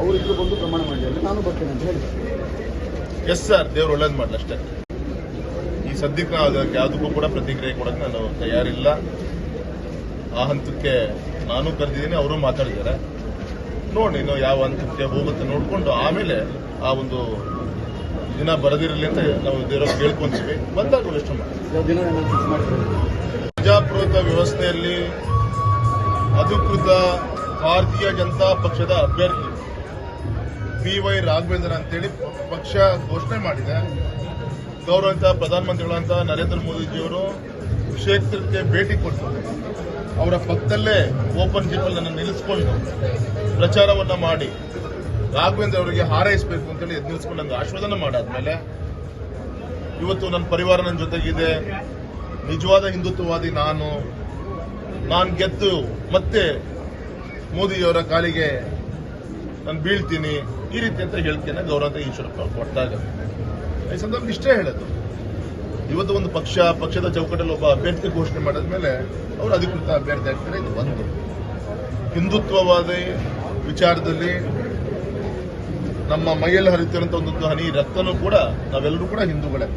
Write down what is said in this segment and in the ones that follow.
ಅವರಿಬ್ಬರು ಬಂದು ಪ್ರಮಾಣ ನಾನು ಬರ್ತೇನೆ ಅಂತ ಹೇಳಿದೆ ಎಸ್ ಸರ್ ದೇವ್ರು ಒಳ್ಳೇದು ಮಾಡಲಿ ಅಷ್ಟೇ. ಈ ಸದ್ಯಕ್ಕೆ ಅದಕ್ಕೆ ಯಾವುದಕ್ಕೂ ಕೂಡ ಪ್ರತಿಕ್ರಿಯೆ ಕೊಡೋಕೆ ನಾನು ತಯಾರಿಲ್ಲ. ಆ ಹಂತಕ್ಕೆ ನಾನು ಕರೆದಿದ್ದೀನಿ, ಅವರು ಮಾತಾಡಿದ್ದಾರೆ. ನೋಡಿ ಇನ್ನು ಯಾವ ಹಂತಕ್ಕೆ ಹೋಗುತ್ತೆ ನೋಡಿಕೊಂಡು ಆಮೇಲೆ ಆ ಒಂದು ದಿನ ಬರದಿರಲಿ ಅಂತ ನಾವು ದೇವ್ರಿಗೆ ಕೇಳ್ಕೊಂತೀವಿ. ಬಂದಾಗ ಎಷ್ಟು ಪ್ರಜಾಪ್ರಭುತ್ವ ವ್ಯವಸ್ಥೆಯಲ್ಲಿ ಅಧಿಕೃತ ಭಾರತೀಯ ಜನತಾ ಪಕ್ಷದ ಅಭ್ಯರ್ಥಿ ಬಿ ವೈ ರಾಘವೇಂದ್ರ ಅಂತೇಳಿ ಪಕ್ಷ ಘೋಷಣೆ ಮಾಡಿದೆ. ಗೌರವಂತ ಪ್ರಧಾನಮಂತ್ರಿಗಳಂತ ನರೇಂದ್ರ ಮೋದಿಜಿಯವರು ಕ್ಷೇತ್ರಕ್ಕೆ ಭೇಟಿ ಕೊಟ್ಟರು ಅವರ ಪಕ್ಕದಲ್ಲೇ ಓಪನ್ ಜಿಪ್ಪಲ್ಲಿ ನಿಲ್ಲಿಸಿಕೊಂಡು ಪ್ರಚಾರವನ್ನ ಮಾಡಿ ರಾಘವೇಂದ್ರ ಅವರಿಗೆ ಹಾರೈಸಬೇಕು ಅಂತೇಳಿ ಎದ್ದು ನಿಲ್ಲಿಸ್ಕೊಂಡು ನನಗೆ ಆಶ್ವಾದನೆ ಮಾಡಾದ್ಮೇಲೆ ಇವತ್ತು ನನ್ನ ಪರಿವಾರ ನನ್ನ ಜೊತೆಗಿದೆ. ನಿಜವಾದ ಹಿಂದುತ್ವವಾದಿ ನಾನು. ನಾನು ಗೆದ್ದು ಮತ್ತೆ ಮೋದಿಯವರ ಕಾಲಿಗೆ ನಾನು ಬೀಳ್ತೀನಿ, ಈ ರೀತಿ ಅಂತ ಹೇಳ್ತೇನೆ. ಗೌರವ ಈಶ್ವರಪ್ಪ ಕೊಟ್ಟಾಗ ಈ ಸಂದರ್ಭ ಇಷ್ಟೇ ಹೇಳೋದು. ಇವತ್ತು ಒಂದು ಪಕ್ಷ, ಪಕ್ಷದ ಚೌಕಟ್ಟಲ್ಲಿ ಒಬ್ಬ ಅಭ್ಯರ್ಥಿ ಘೋಷಣೆ ಮಾಡಿದ ಮೇಲೆ ಅವರು ಅಧಿಕೃತ ಅಭ್ಯರ್ಥಿ ಆಗ್ತಾರೆ. ಇದು ಒಂದು. ಹಿಂದುತ್ವವಾದಿ ವಿಚಾರದಲ್ಲಿ ನಮ್ಮ ಮೈಯಲ್ಲಿ ಹರಿತಿರುವಂತಹ ಒಂದೊಂದು ಹನಿ ರಕ್ತನೂ ಕೂಡ ನಾವೆಲ್ಲರೂ ಕೂಡ ಹಿಂದೂಗಳೇ.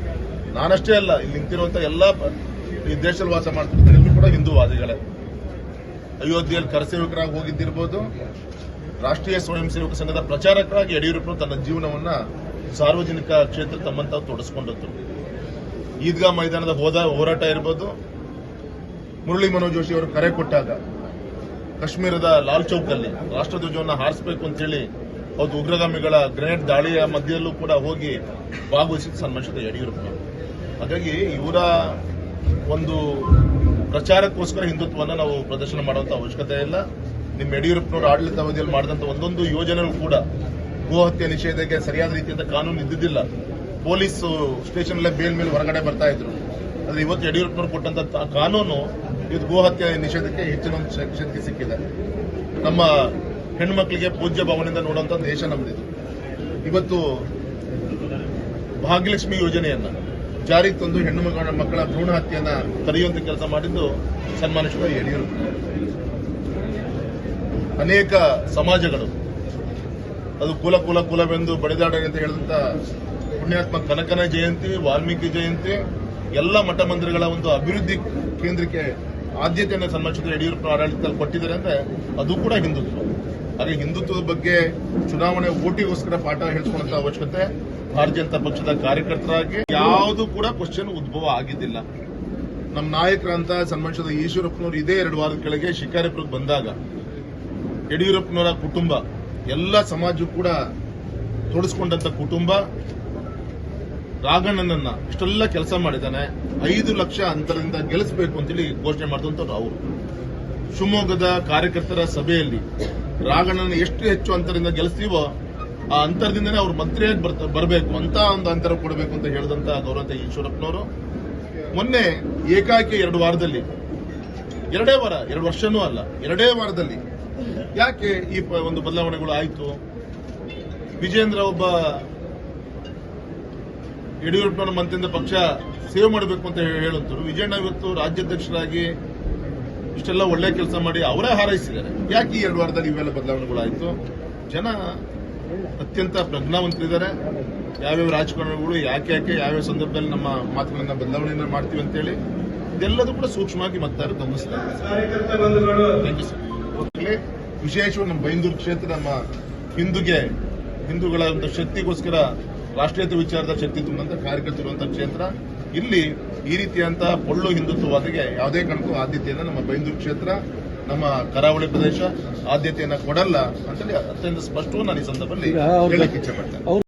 ನಾನಷ್ಟೇ ಅಲ್ಲ, ಇಲ್ಲಿ ನಿಂತಿರುವಂತ ಎಲ್ಲ ಈ ದೇಶದಲ್ಲಿ ವಾಸ ಮಾಡ್ತಿರ್ತಾರೆ ಕೂಡ ಹಿಂದೂವಾದಿಗಳೇ. ಅಯೋಧ್ಯೆಯಲ್ಲಿ ಕರಸೇವಕರಾಗಿ ಹೋಗಿದ್ದಿರ್ಬೋದು, ರಾಷ್ಟ್ರೀಯ ಸ್ವಯಂ ಸೇವಕ ಸಂಘದ ಪ್ರಚಾರಕರಾಗಿ ಯಡಿಯೂರಪ್ಪರು ತನ್ನ ಜೀವನವನ್ನ ಸಾರ್ವಜನಿಕ ಕ್ಷೇತ್ರ ತಮ್ಮಂತ ತೊಡಸ್ಕೊಂಡದ್ದು. ಈದ್ಗಾ ಮೈದಾನದ ಹೋದ ಹೋರಾಟ ಇರ್ಬೋದು, ಮುರಳಿ ಮನೋಜ್ ಜೋಶಿ ಅವರು ಕರೆ ಕೊಟ್ಟಾಗ, ಕಾಶ್ಮೀರದ ಲಾಲ್ ಚೌಕಲ್ಲಿ ರಾಷ್ಟ್ರಧ್ವಜವನ್ನು ಹಾರಿಸಬೇಕು ಅಂತೇಳಿ ಹೌದು ಉಗ್ರಗಾಮಿಗಳ ಗ್ರೆನೇಡ್ ದಾಳಿಯ ಮಧ್ಯದಲ್ಲೂ ಕೂಡ ಹೋಗಿ ಭಾಗವಹಿಸಿದ ಸನ್ಮಾನಿಸಿದ ಯಡಿಯೂರಪ್ಪ ಹಾಗಾಗಿ ಇವರ ಒಂದು ಪ್ರಚಾರಕ್ಕೋಸ್ಕರ ಹಿಂದುತ್ವವನ್ನು ನಾವು ಪ್ರದರ್ಶನ ಮಾಡುವಂಥ ಅವಶ್ಯಕತೆ ಇಲ್ಲ. ನಿಮ್ಮ ಯಡಿಯೂರಪ್ಪನವರು ಆಡಳಿತ ಅವಧಿಯಲ್ಲಿ ಮಾಡಿದಂತ ಒಂದೊಂದು ಯೋಜನೆಗಳು ಕೂಡ ಗೋಹತ್ಯೆ ನಿಷೇಧಕ್ಕೆ ಸರಿಯಾದ ರೀತಿಯಿಂದ ಕಾನೂನು ಇದ್ದಿದ್ದಿಲ್ಲ ಪೊಲೀಸ್ ಸ್ಟೇಷನ್ ಅಲ್ಲೇ ಬೇಲ್ ಮೇಲೆ ಹೊರಗಡೆ ಬರ್ತಾ ಇದ್ರು. ಆದ್ರೆ ಇವತ್ತು ಯಡಿಯೂರಪ್ಪನವರು ಕೊಟ್ಟಂತ ಕಾನೂನು ಇದು ಗೋಹತ್ಯೆ ನಿಷೇಧಕ್ಕೆ ಹೆಚ್ಚಿನ ಒಂದು ಶಕ್ತಿ ಸಿಕ್ಕಿದೆ. ನಮ್ಮ ಹೆಣ್ಮಕ್ಳಿಗೆ ಪೂಜ್ಯ ಭಾವನೆಯಿಂದ ನೋಡುವಂಥ ದೇಶ ನಮ್ಮದಿದು. ಇವತ್ತು ಭಾಗ್ಯಲಕ್ಷ್ಮಿ ಯೋಜನೆಯನ್ನ ಜಾರಿಗೆ ತಂದು ಹೆಣ್ಣು ಮಕ್ಕಳ ಮಕ್ಕಳ ಭ್ರೂಣ ಹತ್ಯೆಯನ್ನ ತಡೆಯುವಂತ ಕೆಲಸ ಮಾಡಿದ್ದು ಸನ್ಮಾನಿಸುವ ಯಡಿಯೂರಪ್ಪ ಅನೇಕ ಸಮಾಜಗಳು. ಅದು ಕುಲ ಕುಲ ಕುಲವೆಂದು ಬಡಿದಾಡ ಅಂತ ಹೇಳಿದಂತ ಪುಣ್ಯಾತ್ಮ ಕನಕನ ಜಯಂತಿ, ವಾಲ್ಮೀಕಿ ಜಯಂತಿ, ಎಲ್ಲ ಮಠ ಮಂದಿರಗಳ ಒಂದು ಅಭಿವೃದ್ಧಿ ಕೇಂದ್ರಕ್ಕೆ ಆದ್ಯತೆಯನ್ನು ಸನ್ಮಾನಿಸಿದ ಯಡಿಯೂರಪ್ಪ ಆಡಳಿತದಲ್ಲಿ ಕೊಟ್ಟಿದ್ದಾರೆ ಅಂದ್ರೆ ಅದು ಕೂಡ ಹಿಂದುತ್ವ. ಹಾಗೆ ಹಿಂದುತ್ವದ ಬಗ್ಗೆ ಚುನಾವಣೆ ಓಟಿಗೋಸ್ಕರ ಪಾಠ ಹೇಳ್ಕೊಳ್ಳುವಂತ ಅವಶ್ಯಕತೆ ಭಾರತೀಯ ಜನತಾ ಪಕ್ಷದ ಕಾರ್ಯಕರ್ತರಾಗಿ ಯಾವುದು ಕೂಡ ಕ್ವಶನ್ ಉದ್ಭವ ಆಗಿದ್ದಿಲ್ಲ. ನಮ್ಮ ನಾಯಕರಂತ ಸನ್ಮಾನಿಸಿದ ಈಶ್ವರಪ್ಪನವರು ಇದೇ ಎರಡು ವಾರದ ಕೆಳಗೆ ಶಿಕಾರಿಪುರಕ್ಕೆ ಬಂದಾಗ ಯಡಿಯೂರಪ್ಪನವರ ಕುಟುಂಬ, ಎಲ್ಲ ಸಮಾಜ ಕೂಡ ತೊಡಸ್ಕೊಂಡಂತ ಕುಟುಂಬ, ರಾಘಣ್ಣನನ್ನ ಇಷ್ಟೆಲ್ಲ ಕೆಲಸ ಮಾಡಿದ್ದಾನೆ, ಐದು ಲಕ್ಷ ಅಂತರದಿಂದ ಗೆಲ್ಲಿಸಬೇಕು ಅಂತೇಳಿ ಘೋಷಣೆ ಮಾಡಿದಂತ ಅವರು. ಶಿವಮೊಗ್ಗದ ಕಾರ್ಯಕರ್ತರ ಸಭೆಯಲ್ಲಿ ರಾಘಣ್ಣನ ಎಷ್ಟು ಹೆಚ್ಚು ಅಂತರದಿಂದ ಗೆಲ್ಲಿಸ್ತೀವೋ ಆ ಅಂತರದಿಂದನೇ ಅವ್ರು ಮಂತ್ರಿಯಾಗಿ ಬರ್ತ, ಬರಬೇಕು ಅಂತ ಒಂದು ಅಂತರ ಕೊಡಬೇಕು ಅಂತ ಹೇಳಿದಂತ ಗೌರವಂತ ಈಶ್ವರಪ್ಪನವರು. ಮೊನ್ನೆ ಏಕಾಕಿ ಎರಡು ವಾರದಲ್ಲಿ, ಎರಡೇ ವಾರ, ಎರಡು ವರ್ಷನೂ ಅಲ್ಲ, ಎರಡೇ ವಾರದಲ್ಲಿ ಯಾಕೆ ಈ ಒಂದು ಬದಲಾವಣೆಗಳು ಆಯಿತು? ವಿಜೇಂದ್ರ ಒಬ್ಬ ಯಡಿಯೂರಪ್ಪನವರ ಮಂತ್ರಿಯಿಂದ ಪಕ್ಷ ಸೇವ್ ಮಾಡಬೇಕು ಅಂತ ಹೇಳುತ್ತರು ವಿಜಯಣ್ಣ ಇವತ್ತು ರಾಜ್ಯಾಧ್ಯಕ್ಷರಾಗಿ ಇಷ್ಟೆಲ್ಲ ಒಳ್ಳೆ ಕೆಲಸ ಮಾಡಿ ಅವರೇ ಹಾರೈಸಿದ್ದಾರೆ. ಯಾಕೆ ಈ ಎರಡು ವಾರದಲ್ಲಿ ಇವೆಲ್ಲ ಬದಲಾವಣೆಗಳಾಯಿತು? ಜನ ಅತ್ಯಂತ ಪ್ರಜ್ಞಾವಂತರಿದ್ದಾರೆ. ಯಾವ್ಯಾವ ರಾಜಕಾರಣಿಗಳು ಯಾಕೆ ಯಾಕೆ ಯಾವ್ಯಾವ ಸಂದರ್ಭದಲ್ಲಿ ನಮ್ಮ ಮಾತುಗಳನ್ನ ಬದಲಾವಣೆಯನ್ನ ಮಾಡ್ತೀವಿ ಅಂತೇಳಿ ಇದೆಲ್ಲದೂ ಕೂಡ ಸೂಕ್ಷ್ಮವಾಗಿ ಮತದಾರರು ಸರ್ ವಿಶೇಷವಾಗಿ ನಮ್ಮ ಬೈಂದೂರು ಕ್ಷೇತ್ರ ನಮ್ಮ ಹಿಂದೂಗೆ ಹಿಂದೂಗಳ ಒಂದು ಶಕ್ತಿಗೋಸ್ಕರ ರಾಷ್ಟ್ರೀಯತೆ ವಿಚಾರದ ಶಕ್ತಿ ತುಂಬಂತ ಕಾರ್ಯಕರ್ತರುವಂತ ಕ್ಷೇತ್ರ. ಇಲ್ಲಿ ಈ ರೀತಿಯಂತಹ ಪೊಳ್ಳು ಹಿಂದುತ್ವವಾದಿಗೆ ಯಾವುದೇ ಕಾರಣಕ್ಕೂ ಆದ್ಯತೆಯನ್ನು ನಮ್ಮ ಬೈಂದೂರು ಕ್ಷೇತ್ರ ನಮ್ಮ ಕರಾವಳಿ ಪ್ರದೇಶ ಆದ್ಯತೆಯನ್ನ ಕೊಡಲ್ಲ ಅಂತೇಳಿ ಅತ್ಯಂತ ಸ್ಪಷ್ಟವಾಗಿ ನಾನು ಈ ಸಂದರ್ಭದಲ್ಲಿ ಹೇಳಕ್ಕೆ ಇಚ್ಛೆ ಪಡ್ತೇನೆ.